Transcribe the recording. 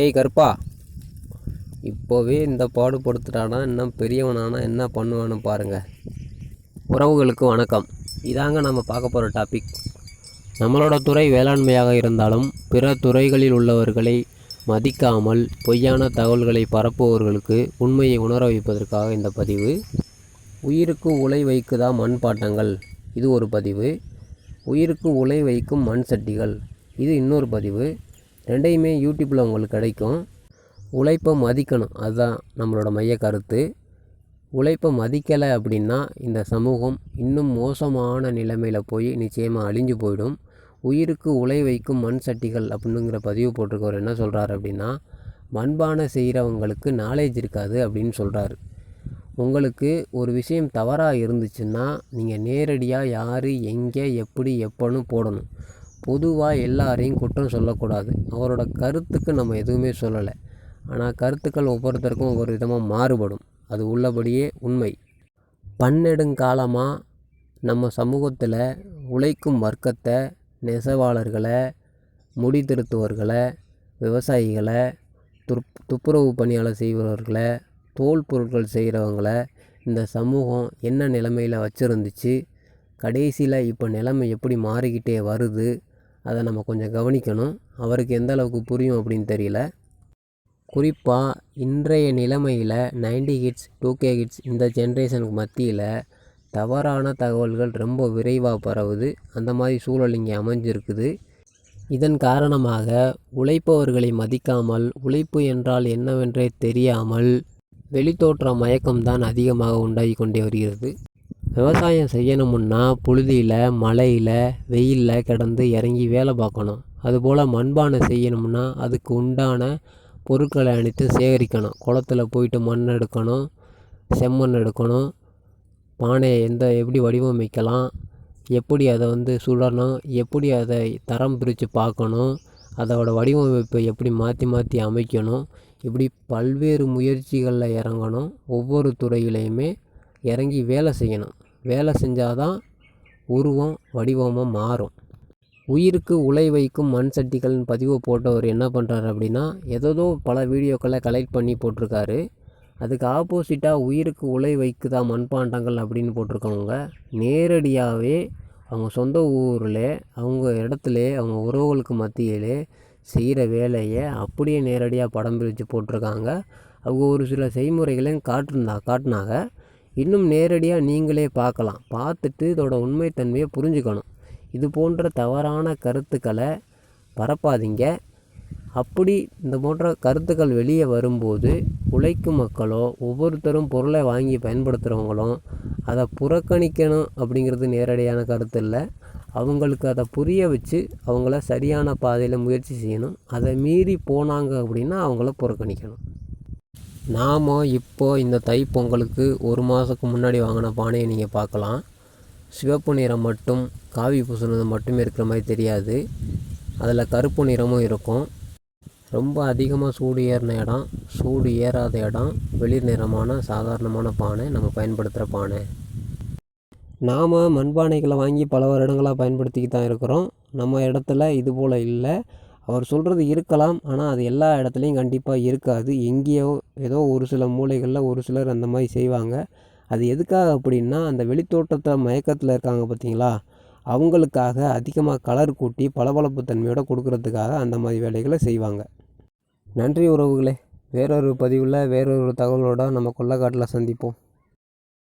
ஏய் கருப்பா. இப்போவே இந்த பாடுபடுத்துட்டானா இன்னும் பெரியவனானா என்ன பண்ணுவான்னு பாருங்கள் உறவுகளுக்கு வணக்கம். இதாங்க நம்ம பார்க்க போகிற டாபிக் நம்மளோட துறை வேளாண்மையாக இருந்தாலும் பிற துறைகளில் உள்ளவர்களை மதிக்காமல் பொய்யான தகவல்களை பரப்புபவர்களுக்கு உண்மையை உணர வைப்பதற்காக இந்த பதிவு. உயிருக்கு உலை வைக்குதா மண் பாட்டங்கள்? இது ஒரு பதிவு. உயிருக்கு உலை வைக்கும் மண் சட்டிகள். இது இன்னொரு பதிவு. ரெண்டையுமே யூடியூப்பில் உங்களுக்கு கிடைக்கும். உழைப்பை மதிக்கணும். அதுதான் நம்மளோட மைய கருத்து. உழைப்பை மதிக்கலை அப்படின்னா இந்த சமூகம் இன்னும் மோசமான நிலைமையில் போய் நிச்சயமாக அழிஞ்சு போயிடும். உயிருக்கு உலை வைக்கும் மண் சட்டிகள் அப்படிங்கிற பதிவு போட்டிருக்கவர் என்ன சொல்கிறாரு அப்படின்னா மண்பானை செய்கிறவங்களுக்கு நாலேஜ் இருக்காது அப்படின்னு சொல்கிறாரு உங்களுக்கு ஒரு விஷயம் தவறாக இருந்துச்சுன்னா நீங்கள் நேரடியாக யார் எங்கே எப்படி எப்போன்னு போடணும். பொதுவாக எல்லாரையும் குற்றம் சொல்லக்கூடாது. அவரோட கருத்துக்கு நம்ம எதுவுமே சொல்லலை. ஆனால் கருத்துக்கள் ஒவ்வொருத்தருக்கும் ஒவ்வொரு விதமாக மாறுபடும். அது உள்ளபடியே உண்மை. பன்னெடுங்காலமாக நம்ம சமூகத்தில் உழைக்கும் வர்க்கத்தை நெசவாளர்களை முடி திருத்துவர்களை விவசாயிகளை துப் துப்புரவு பணியாளர் செய்பவர்களை தோல் பொருட்கள் செய்கிறவங்கள இந்த சமூகம் என்ன நிலைமையில் வச்சுருந்துச்சு? கடைசியில் இப்போ நிலைமை எப்படி மாறிக்கிட்டே வருது? அதை நம்ம கொஞ்சம் கவனிக்கணும். அவருக்கு எந்த அளவுக்கு புரியும் அப்படின்னு தெரியல. குறிப்பாக இன்றைய நிலைமையில் ninety kids two K kids இந்த ஜென்ரேஷனுக்கு மத்தியில் தவறான தகவல்கள் ரொம்ப விரைவாக பரவுது. அந்த மாதிரி சூழல் இங்கே அமைஞ்சிருக்குது. இதன் காரணமாக உழைப்பவர்களை மதிக்காமல் உழைப்பு என்றால் என்னவென்றே தெரியாமல் வெளித்தோற்ற மயக்கம்தான் அதிகமாக உண்டாகி கொண்டே வருகிறது. விவசாயம் செய்யணுமுன்னா புழுதியில் மழையில் வெயிலில் கிடந்து இறங்கி வேலை பார்க்கணும். அதுபோல் மண்பானை செய்யணும்னா அதுக்கு உண்டான பொருட்களை அனைத்து சேகரிக்கணும். குளத்துல போயிட்டு மண் எடுக்கணும் செம்மண் எடுக்கணும் பானையை எந்த எப்படி வடிவமைக்கலாம் எப்படி அதை வந்து சுடணும் எப்படி அதை தரம் பிரித்து பார்க்கணும் அதோட வடிவமைப்பை எப்படி மாற்றி மாற்றி அமைக்கணும் இப்படி பல்வேறு முயற்சிகளில் இறங்கணும். ஒவ்வொரு துறையிலையுமே இறங்கி வேலை செய்யணும். வேலை செஞ்சால் தான் உருவம் வடிவமாக மாறும். உயிருக்கு உலை வைக்கும் மண் சட்டிகள்னு பதிவு போட்டவர் என்ன பண்ணுறாரு அப்படின்னா ஏதோ பல வீடியோக்களை கலெக்ட் பண்ணி போட்டிருக்காரு. அதுக்கு ஆப்போசிட்டாக உயிருக்கு உலை வைக்குதா மண்பாண்டங்கள் அப்படின்னு போட்டிருக்கவங்க நேரடியாகவே அவங்க சொந்த ஊரில் அவங்க இடத்துல அவங்க உறவுகளுக்கு மத்தியிலே செய்கிற வேலையை அப்படியே நேரடியாக படம் பிரித்து போட்டிருக்காங்க. அவங்க ஒரு சில செய்முறைகளையும் காட்டிருந்தா காட்டினாங்க. இன்னும் நேரடியாக நீங்களே பார்க்கலாம். பார்த்துட்டு இதோட உண்மைத்தன்மையை புரிஞ்சுக்கணும். இது போன்ற தவறான கருத்துக்களை பரப்பாதீங்க. அப்படி இந்த போன்ற கருத்துக்கள் வெளியே வரும்போது உழைக்கும் மக்களோ ஒவ்வொருத்தரும் பொருளை வாங்கி பயன்படுத்துகிறவங்களும் அதை புறக்கணிக்கணும் அப்படிங்கிறது நேரடியான கருத்து இல்லை. அவங்களுக்கு அதை புரிய வச்சு அவங்கள சரியான பாதையில் முயற்சி செய்யணும். அதை மீறி போனாங்க அப்படின்னா அவங்கள புறக்கணிக்கணும். நாம் இப்போது இந்த தைப்பொங்கலுக்கு ஒரு மாதத்துக்கு முன்னாடி வாங்கின பானையை நீங்கள் பார்க்கலாம். சிவப்பு நிறம் மட்டும் காவி பூசுனது மட்டுமே இருக்கிற மாதிரி தெரியாது. அதில் கருப்பு நிறமும் இருக்கும். ரொம்ப அதிகமாக சூடு ஏறின இடம் சூடு ஏறாத இடம் வெளிர் நிறமான சாதாரணமான பானை நம்ம பயன்படுத்துகிற பானை. நாம் மண்பானைகளை வாங்கி பல வருடங்களாக பயன்படுத்திக்கிட்டு தான் இருக்கிறோம். நம்ம இடத்துல இது போல் இல்லை. அவர் சொல்கிறது இருக்கலாம். ஆனால் அது எல்லா இடத்துலையும் கண்டிப்பாக இருக்காது. எங்கேயோ ஏதோ ஒரு சில மூலைகளில் ஒரு சிலர் அந்த மாதிரி செய்வாங்க. அது எதுக்காக அப்படின்னா அந்த வெளித்தோட்டத்தை மயக்கத்தில் இருக்காங்க பார்த்தீங்களா? அவங்களுக்காக அதிகமாக கலர் கூட்டி பளபளப்பு தன்மையோட கொடுக்கறதுக்காக அந்த மாதிரி வேலைகளை செய்வாங்க. நன்றி உறவுகளே. வேறொரு பதிவில் வேறொரு தகவலோட நம்ம கொள்ளக்காட்டில் சந்திப்போம்.